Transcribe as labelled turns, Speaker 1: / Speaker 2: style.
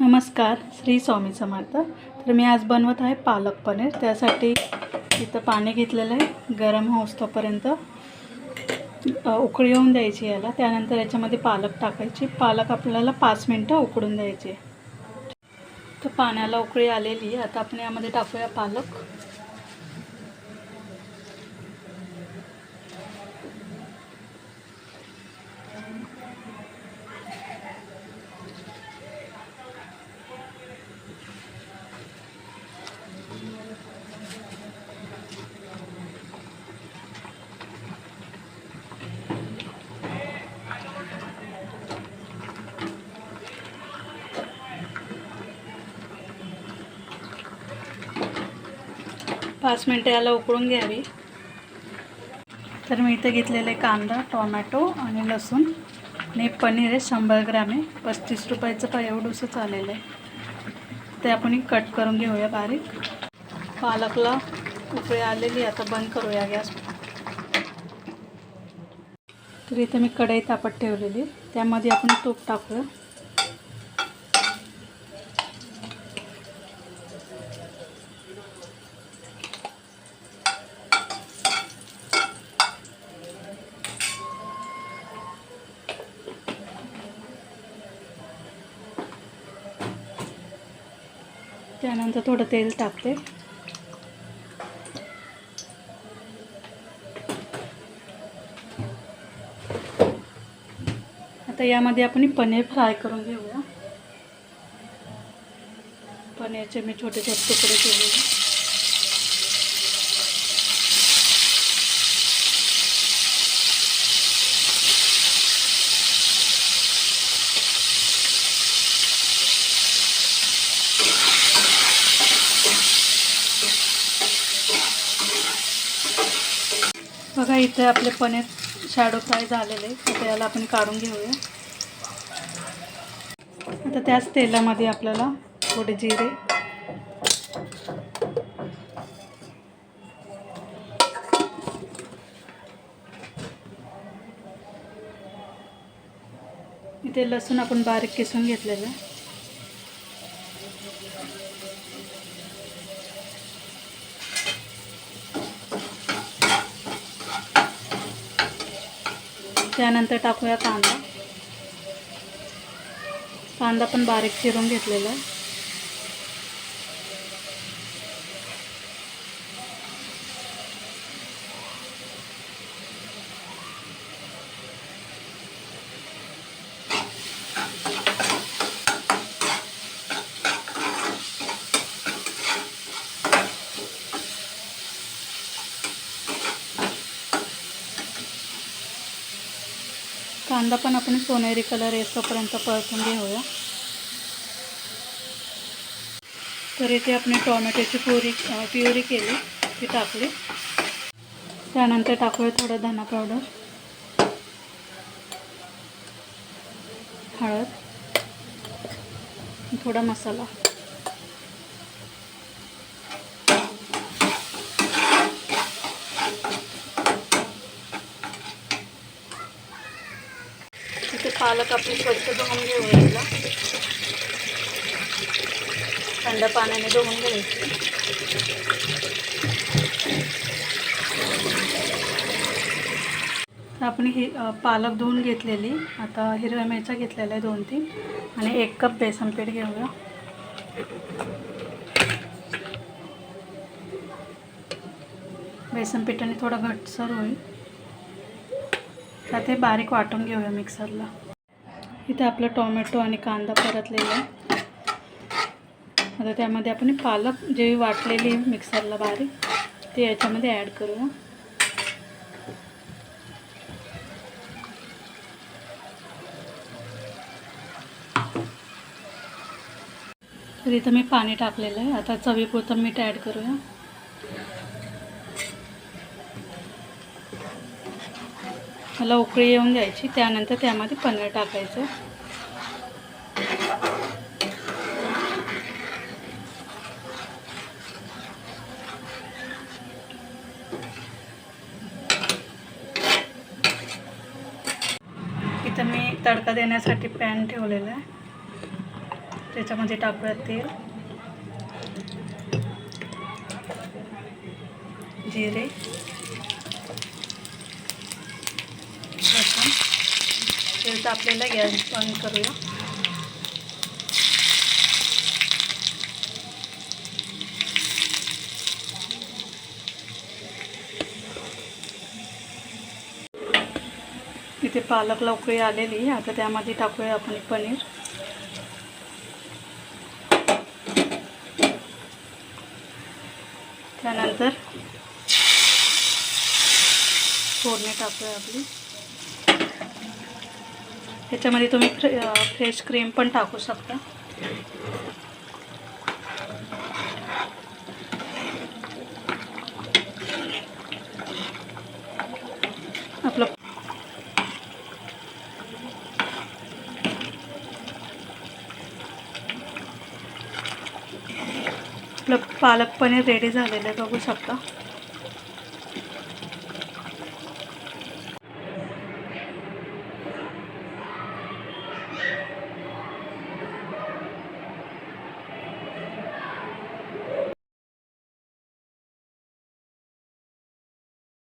Speaker 1: नमस्कार श्री स्वामी समर्थ. तर मी आज बनवत आहे पालक पनीर. त्यासाठी इथं पाणी घेतलेलं आहे गरम होस्तोपर्यंत उकळी येऊन द्यायची याला. त्यानंतर याच्यामध्ये पालक टाकायची. पालक आपल्याला पाच मिनटं उकडून द्यायचे. तर पाण्याला उकळी आलेली आहे. आता आपण यामध्ये टाकूया पालक. पाच मिनटं याला उकळून घ्यावी. तर मी इथे घेतलेले कांदा टोमॅटो आणि लसूण. आणि पनीर आहे शंभर ग्रॅम आहे. पस्तीस रुपयाचं पा एवढंसं आलेलं आहे. ते आपण कट करून घेऊया बारीक. पालकला उकळी आलेली आहे, आता बंद करूया गॅस. तर इथे मी कढई तापत ठेवलेली आहे. त्यामध्ये आपण तूप टाकूया. त्यानंतर थोडं तेल टाकते. आता यामध्ये आपण पनीर फ्राय करून घेऊया. पनीरचे मी छोटे छोटे तुकडे केलेले. बघा इथे आपले पनीर शॅडो फ्राय झालेले आहे. आता याला आपण काढून घेऊया. आता त्याच तेलामध्ये आपल्याला थोडे जिरे. इथे लसूण आपण बारीक किसून घेतलेलं आहे. त्यानंतर टाकूया कांदा. कांदा पण बारीक चिरून घेतलेला आहे. कांदा पण आपण सोनेरी कलर येतोपर्यंत परतून घेऊया. तर इथे आपण टोमॅटोची पुरी प्युरी केली ती टाकली. त्यानंतर टाकूया थोडं धना पावडर हळद थोडा मसाला. पालक आपली स्वच्छ धुवून घेऊया थंड पाण्याने धुवून घ्यायची. तर आपण ही पालक धुवून घेतलेली. आता हिरव्या मिरच्या घेतलेल्या आहे दोन तीन आणि एक कप बेसन पीठ घेऊया. बेसन पिठाने थोडं घटसर होईल आता हे बारीक वाटून घेऊया मिक्सरला. इथे आपलं टोमॅटो आणि कांदा परतलेला आहे. आता त्यामध्ये आपण पालक जे वाटलेली आहे मिक्सरला बारीक ते याच्यामध्ये ॲड करूया. तर इथं मी पाणी टाकलेलं आहे. आता चवीपुरतं मीठ ॲड करूया. मला उकळी येऊन द्यायची त्यानंतर त्यामध्ये पनीर टाकायचं. इथं मी तडका देण्यासाठी पॅन ठेवलेला आहे. त्याच्यामध्ये टाकूया तेल. जिरे लसूण तेच आपल्याला गॅस बंद करूया. इथे पालक लवकरी आलेली आहे. आता त्यामध्ये टाकूया आपण पनीर. त्यानंतर फोडणी टाकूया आपली. त्याच्यामध्ये तुम्ही फ्रे फ्रेश क्रीम पण टाकू शकता. आपलं आपलं पालक पनीर रेडी झालेलं आहे बघू शकता.